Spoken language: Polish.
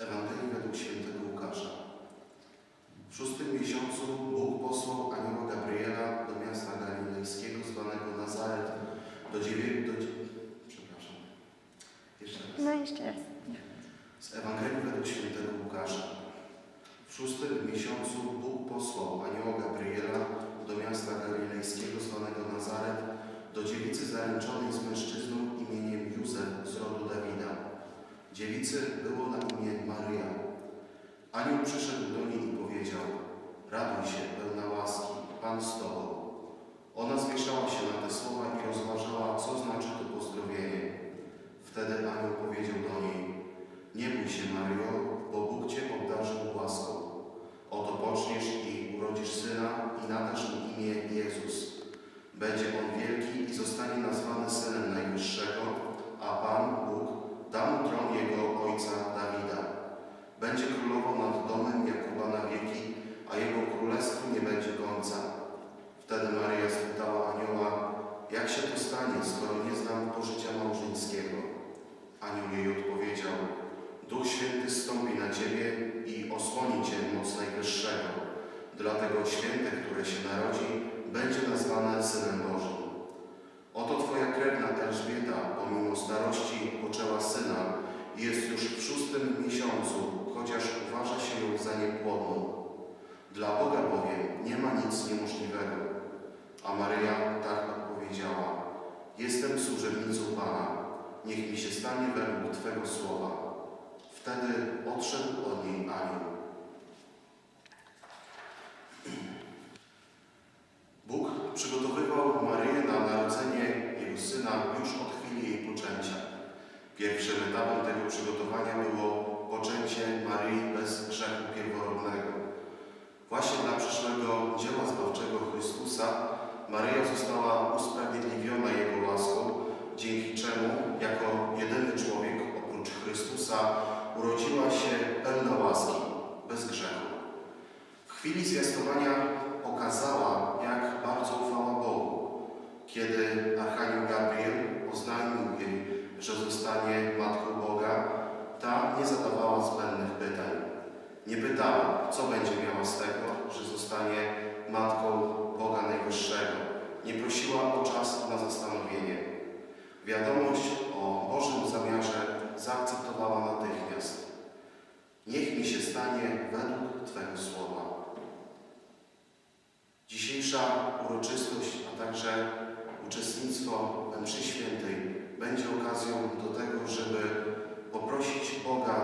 Z Ewangelii według świętego Łukasza. W szóstym miesiącu Bóg posłał anioła Gabriela do miasta galilejskiego zwanego Nazaret, do dziewię... do... Przepraszam. Jeszcze raz. No jeszcze raz. Z Ewangelii według świętego Łukasza. W szóstym miesiącu Bóg posłał anioła Gabriela do miasta galilejskiego zwanego Nazaret, do dziewicy zaręczonej z mężczyzną imieniem Józef z rodu Dawida. Dziewicy było imię Maryja. Anioł przyszedł do niej i powiedział: Raduj się, pełna łaski, Pan z Tobą. Ona zmieszała się na te słowa i rozważała, co znaczy to pozdrowienie. Wtedy anioł powiedział do niej: Nie bój się, Maryjo, bo Bóg Cię obdarzył łaską. Oto poczniesz i urodzisz syna i nadasz mu imię Jezus. Będzie on wielki i zostanie nazwany Synem Najwyższego, a Pan Bóg da mu tron jego ojca Dawida. Będzie królował nad domem Jakuba na wieki, a jego królestwu nie będzie końca. Wtedy Maryja spytała anioła, jak się to stanie, skoro nie znam pożycia małżeńskiego? Anioł jej odpowiedział, Duch Święty stąpi na Ciebie i osłoni Cię moc Najwyższego. Dlatego święte, które się narodzi, będzie nazwane Synem Bożym. Oto Twoja krewna Elżbieta, pomimo starości, poczęła syna i jest już w szóstym miesiącu, chociaż uważa się ją za niepłodną. Dla Boga bowiem nie ma nic niemożliwego. A Maryja tak odpowiedziała, jestem służebnicą Pana, niech mi się stanie według Twego słowa. Wtedy odszedł od niej anioł. Bóg przygotowywał Maryję na narodzenie Jego Syna już od chwili jej poczęcia. Pierwszym etapem przygotowania było poczęcie Maryi bez grzechu pierworodnego. Właśnie dla przyszłego dzieła zbawczego Chrystusa Maryja została usprawiedliwiona Jego łaską, dzięki czemu jako jedyny człowiek oprócz Chrystusa urodziła się pełna łaski, bez grzechu. W chwili zwiastowania pokazała, jak bardzo ufała Bogu. Kiedy Archanioł Gabriel oznajmił jej, że zostanie Matką nie zadawała zbędnych pytań. Nie pytała, co będzie miała z tego, że zostanie Matką Boga Najwyższego. Nie prosiła o czas na zastanowienie. Wiadomość o Bożym zamiarze zaakceptowała natychmiast. Niech mi się stanie według Twego słowa. Dzisiejsza uroczystość, a także uczestnictwo we mszy świętej będzie okazją do tego, żeby poprosić Boga